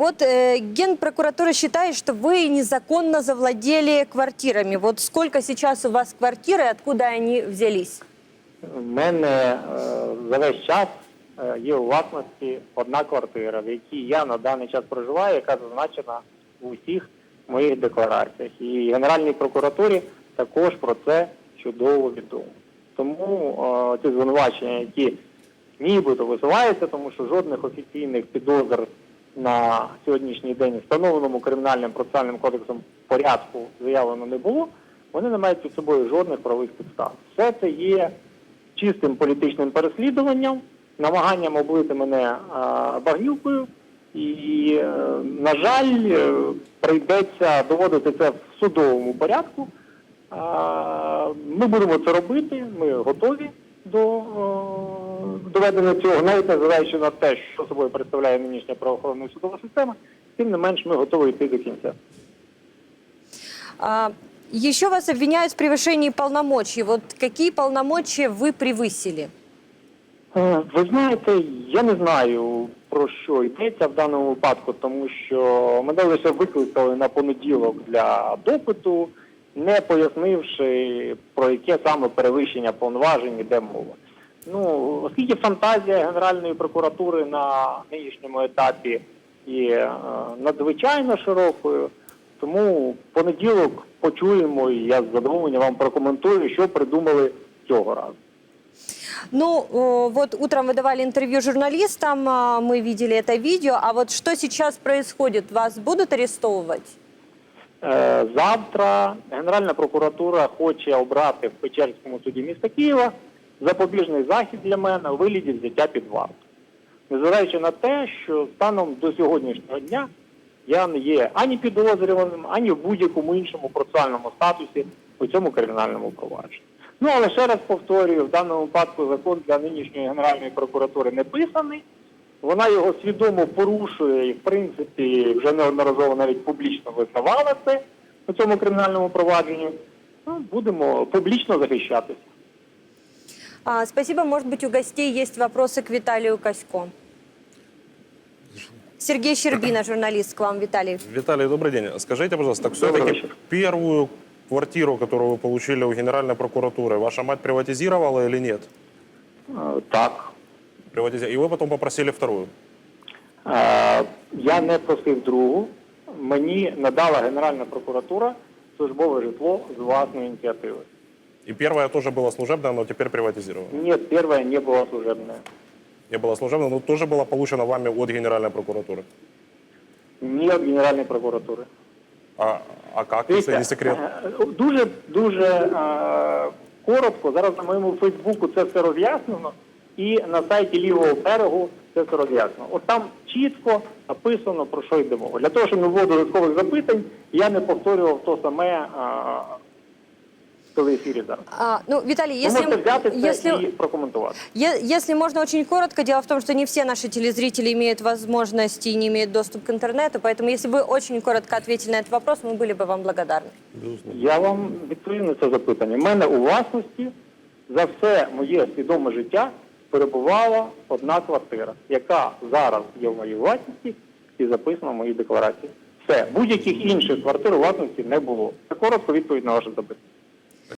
Вот э, Генпрокуратура считает, что вы незаконно завладели квартирами. Вот сколько сейчас у вас квартир и откуда они взялись? У мене е, за весь час е, є у власності одна квартира, в якій я на даний час проживаю, яка зазначена в усіх моїх деклараціях. І Генеральній прокуратурі також про це чудово відомо. Тому е, ці звинувачення, які нібито висуваються, тому що жодних офіційних підозр на сьогоднішній день встановленому кримінальним процесуальним кодексом порядку заявлено не було, вони не мають під собою жодних правових підстав. Все це є чистим політичним переслідуванням, намаганням облити мене багнюкою, і, е, на жаль, е, прийдеться доводити це в судовому порядку. Ми будемо це робити, ми готові до доведення цього, навіть незважаючи на те, що собою представляє нинішня правоохоронна судова система, тим не менш ми готові йти до кінця. А, еще вас обвиняют в превышении полномочий. Вот какие полномочия вы превысили? Е, Ви знаєте, я не знаю про що йдеться в даному випадку, тому що мене лише викликали на понеділок для допиту, не пояснивши про яке саме перевищення повноважень йде мова. Ну, оскільки фантазія Генеральної прокуратури на нинішньому етапі є е, надзвичайно широкою, тому в понеділок почуємо і я з задоволенням вам прокоментую, що придумали цього разу. Ну, э, вот утром вы давали интервью журналистам, а, мы видели это видео. А вот что сейчас происходит? Вас будут арестовывать? Е, Завтра Генеральна прокуратура хоче обрати в Печерському суді міста Києва запобіжний захід для мене у вигляді взяття під варту. Незважаючи на те, що станом до сьогоднішнього дня я не є ані підозрюваним, ані в будь-якому іншому процесуальному статусі у цьому кримінальному провадженні. Ну але ще раз повторюю, в даному випадку закон для нинішньої Генеральної прокуратури не писаний. Вона його свідомо порушує і, в принципі, вже неодноразово навіть публічно визнавала це у цьому кримінальному провадженні. Ну, будемо публічно захищатися. А, спасибо. Может быть, у гостей есть вопросы к Виталию Косько. Сергей Щербина, журналист, к вам, Виталий. Виталий, добрый день. Скажите, пожалуйста, так Добрый все-таки вечер. первую квартиру, которую вы получили у Генеральной прокуратуры, ваша мать приватизировала или нет? Е, Так. Приватизи- И вы потом попросили вторую. Е, Я не просив другу. Мені надала Генеральна прокуратура службове житло з власної ініціативи. И первая тоже была служебная, но теперь приватизирована. Ні, перше не було служебне. Не была служебная, но тоже была получена вами от Генеральной прокуратуры. Ні від Генеральної прокуратури. А, а как, если не секрет? е, Дуже дуже е, коротко. Зараз на моєму Фейсбуку це все роз'яснено, і на сайті лівого берегу це все роз'яснено. От там чітко написано про що йде мова. Для того, щоб не було додаткових запитань, я не повторював то саме е, в телеефірі зараз. А, ну, Виталий, Ви можете если, взяти це если, і прокоментувати. Е- Если можно очень коротко, дело в том, что не все наши телезрители имеют возможность и не имеют доступ к интернету, поэтому если вы очень коротко ответили на этот вопрос, мы были бы вам благодарны. Я вам відповім на це запитання. У мене у власності за все моє свідоме життя перебувала одна квартира, яка зараз є в моїй власності і записана в моїй декларації. Все, будь-яких інших квартир у власності не було. Це коротко відповідь на ваше запитання.